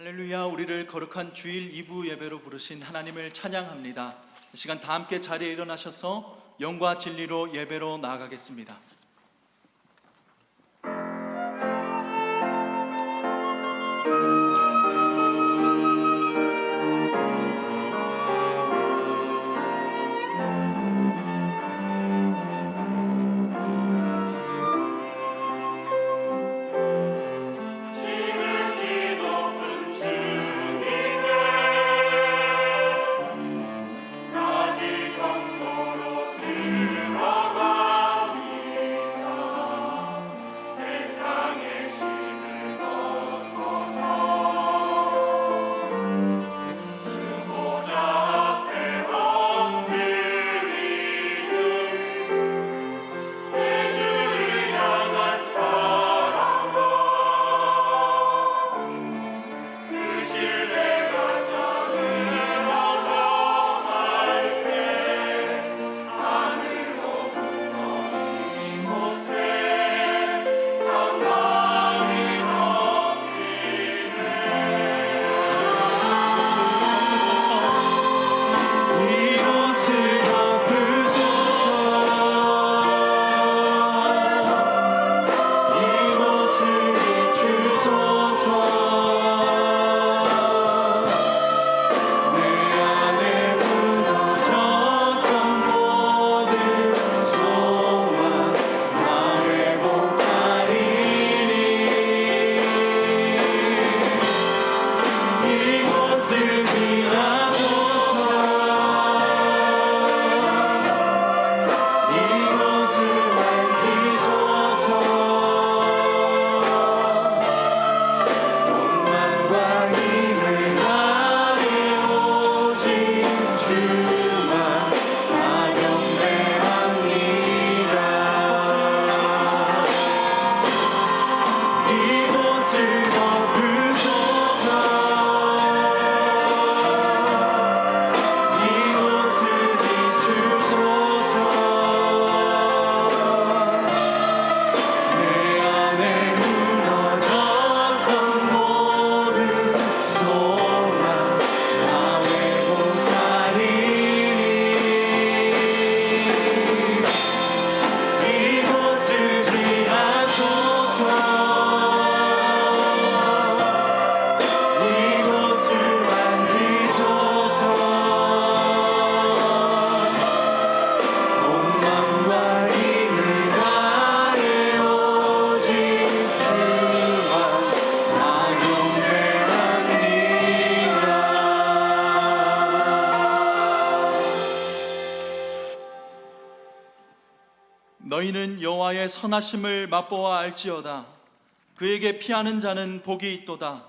할렐루야 우리를 거룩한 주일 2부 예배로 부르신 하나님을 찬양합니다. 이 시간 다 함께 자리에 일어나셔서 영과 진리로 예배로 나아가겠습니다. 여호와의 선하심을 맛보아 알지어다. 그에게 피하는 자는 복이 있도다.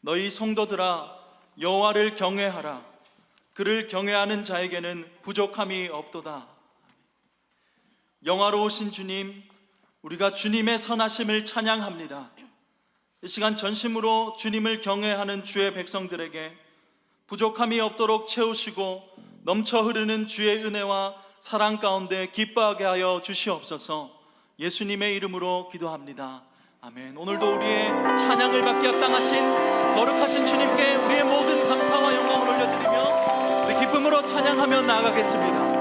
너희 성도들아 여호와를 경외하라. 그를 경외하는 자에게는 부족함이 없도다. 영화로우신 주님 우리가 주님의 선하심을 찬양합니다. 이 시간 전심으로 주님을 경외하는 주의 백성들에게 부족함이 없도록 채우시고 넘쳐 흐르는 주의 은혜와 사랑 가운데 기뻐하게 하여 주시옵소서 예수님의 이름으로 기도합니다. 아멘. 오늘도 우리의 찬양을 받기 합당하신 거룩하신 주님께 우리의 모든 감사와 영광을 올려드리며 우리 기쁨으로 찬양하며 나아가겠습니다.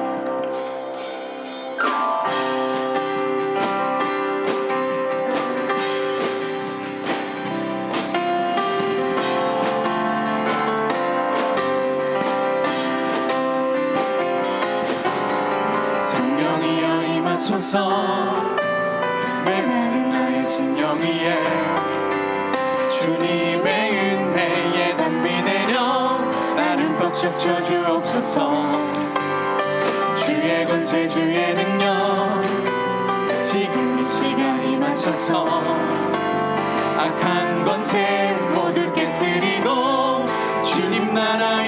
성령이여 임하소서 나의 심령 위에 주님의 은혜에 담비 되려 나를 벅차쳐 주옵소서. 주의 권세 주의 능력 지금 이 시간 임하셔서 악한 권세 모두 깨뜨리고 주님 나라 임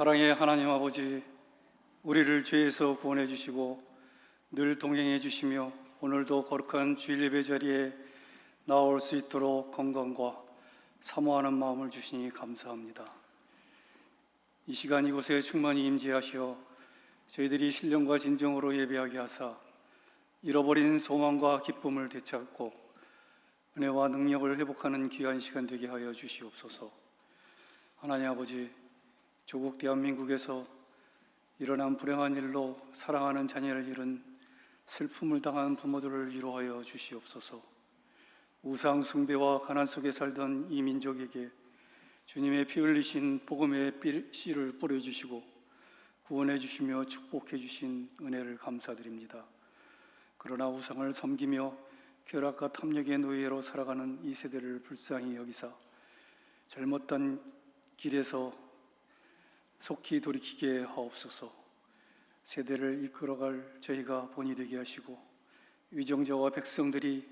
사랑의 하나님 아버지, 우리를 죄에서 구원해 주시고 늘 동행해 주시며 오늘도 거룩한 주일 예배 자리에 나올 수 있도록 건강과 사모하는 마음을 주시니 감사합니다. 이 시간 이곳에 충만히 임재하시어 저희들이 신령과 진정으로 예배하게 하사 잃어버린 소망과 기쁨을 되찾고 은혜와 능력을 회복하는 귀한 시간 되게 하여 주시옵소서. 하나님 아버지, 조국 대한민국에서 일어난 불행한 일로 사랑하는 자녀를 잃은 슬픔을 당한 부모들을 위로하여 주시옵소서. 우상 숭배와 가난 속에 살던 이 민족에게 주님의 피 흘리신 복음의 삐- 씨를 뿌려 주시고 구원해 주시며 축복해 주신 은혜를 감사드립니다. 그러나 우상을 섬기며 쾌락과 탐욕의 노예로 살아가는 이 세대를 불쌍히 여기사 잘못된 길에서 속히 돌이키게 하옵소서. 세대를 이끌어갈 저희가 본이 되게 하시고 위정자와 백성들이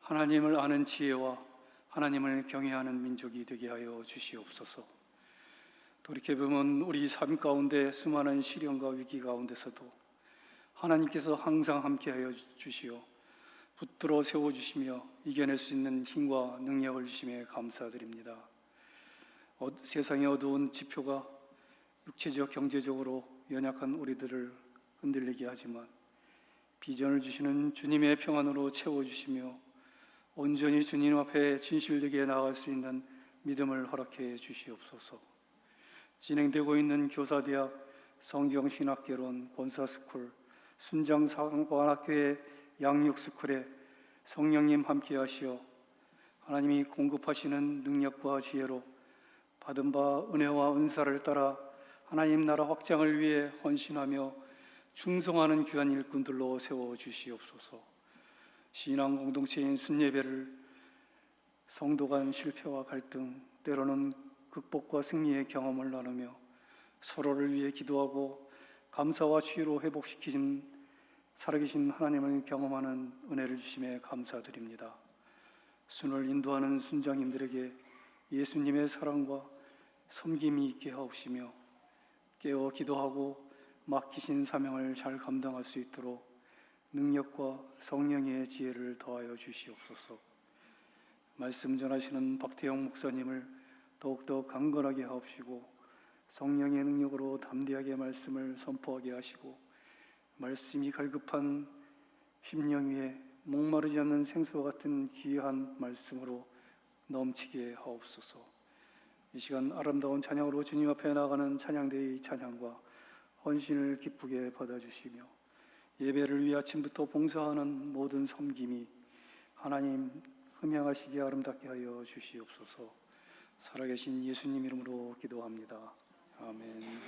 하나님을 아는 지혜와 하나님을 경외하는 민족이 되게 하여 주시옵소서. 돌이켜보면 우리 삶 가운데 수많은 시련과 위기 가운데서도 하나님께서 항상 함께하여 주시어 붙들어 세워 주시며 이겨낼 수 있는 힘과 능력을 주심에 감사드립니다. 어, 세상의 어두운 지표가 육체적 경제적으로 연약한 우리들을 흔들리게 하지만 비전을 주시는 주님의 평안으로 채워주시며 온전히 주님 앞에 진실되게 나아갈 수 있는 믿음을 허락해 주시옵소서. 진행되고 있는 교사대학 성경신학개론 권사스쿨 순장상관학교의 양육스쿨에 성령님 함께하시어 하나님이 공급하시는 능력과 지혜로 받은 바 은혜와 은사를 따라 하나님 나라 확장을 위해 헌신하며 충성하는 귀한 일꾼들로 세워 주시옵소서. 신앙 공동체인 순예배를 성도 간 실패와 갈등, 때로는 극복과 승리의 경험을 나누며 서로를 위해 기도하고 감사와 치유로 회복시키신 살아계신 하나님을 경험하는 은혜를 주심에 감사드립니다. 순을 인도하는 순장님들에게 예수님의 사랑과 섬김이 있게 하옵시며 깨어 기도하고 맡기신 사명을 잘 감당할 수 있도록 능력과 성령의 지혜를 더하여 주시옵소서. 말씀 전하시는 박태영 목사님을 더욱더 강건하게 하옵시고 성령의 능력으로 담대하게 말씀을 선포하게 하시고 말씀이 갈급한 심령 위에 목마르지 않는 생수와 같은 귀한 말씀으로 넘치게 하옵소서. 이 시간 아름다운 찬양으로 주님 앞에 나가는 찬양대의 찬양과 헌신을 기쁘게 받아주시며 예배를 위해 아침부터 봉사하는 모든 섬김이 하나님 흠양하시기 아름답게 하여 주시옵소서. 살아계신 예수님 이름으로 기도합니다. 아멘.